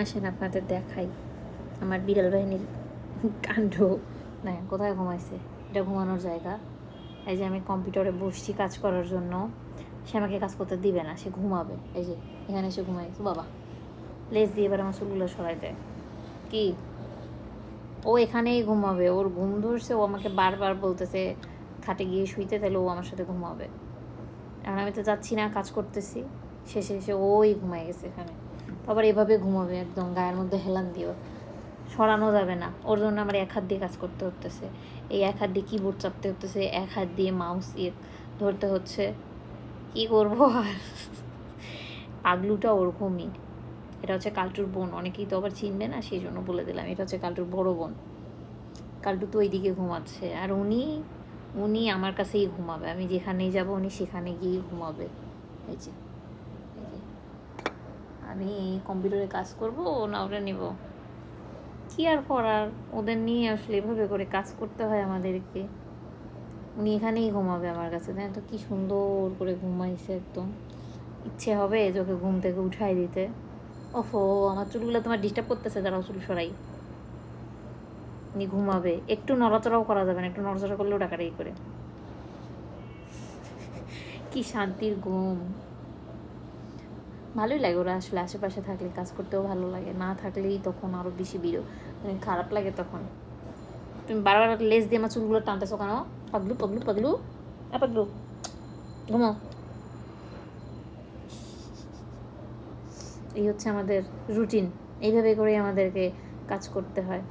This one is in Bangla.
আসেন, আপনাদের দেখাই। আমার বিড়াল বাহিনীর কাণ্ড। না কোথায় ঘুমাইছে? এটা ঘুমানোর জায়গা। এই যে আমি কম্পিউটারে বসছি কাজ করার জন্য, সে আমাকে কাজ করতে দিবে না, সে ঘুমাবে। এই যে, এখানে এসে ঘুমাই বাবা, লেজ দিয়ে এবার আমার চুলগুলো সরাই দেয়। কি? ও এখানেই ঘুমাবে, ওর ঘুম ধরছে, ও আমাকে বারবার বলতেছে, খাটে গিয়ে শুইতে, তাহলে ও আমার সাথে ঘুমাবে। এখন আমি তো যাচ্ছি না, কাজ করতেছি। শেষে এসে ওই ঘুমাই গেছে এখানে। আবার এভাবে ঘুমাবে একদম, গায়ের মধ্যে হেলান দিও। সরানো যাবে না। ওর জন্য আমার এক হাত দিয়ে কাজ করতে হতেছে এই এক হাত দিয়ে কিবোর্ড চাপতে হতেছে এক হাত দিয়ে মাউস ইয়ে ধরতে হচ্ছে। কি করব আর? পাগলুটা ওরকমই। এটা হচ্ছে কালটুর বোন। অনেকেই তো আবার চিনবে না, সেই জন্য বলে দিলাম, এটা হচ্ছে কালটুর বড় বোন। কালটু তো ওইদিকে ঘুমাচ্ছে। আর উনি উনি আমার কাছেই ঘুমাবে। আমি যেখানেই যাব, উনি সেখানে গিয়ে ঘুমাবে। এই যে। আমি কম্পিউটারে কাজ করব, না ওটা নেব। কি আর করার? ওদের নিয়ে আসলে এভাবে করে কাজ করতে হয় আমাদেরকে। উনি এখানেই ঘুমাবে আমার কাছে তাই তো? কি সুন্দর করে ঘুমাইছে একদম। ইচ্ছে হবে ওকে ঘুম থেকে উঠাই দিতে। ওফো, আমার চুলগুলো তোমার ডিস্টার্ব করতেছে, দাঁড়াও চুল সরাই। উনি ঘুমাবে। একটু নড়াচড়াও করা যাবে না, একটু নড়াচড়া করলেও ডাকাডাকি করে। কি শান্তির ঘুম। ভালোই লাগে ওরা আসলে আশেপাশে থাকলে, কাজ করতেও ভালো লাগে। না থাকলেই তখন আরও বেশি বিরো মানে খারাপ লাগে তখন। তুমি বারবার লেজ দিয়ে আমার চুলগুলো টানতেছো কেন? পাগলু পাগলু পাগলু। আ, পাগলু। ঘুমাও। এই হচ্ছে আমাদের রুটিন এইভাবে করেই আমাদেরকে কাজ করতে হয়।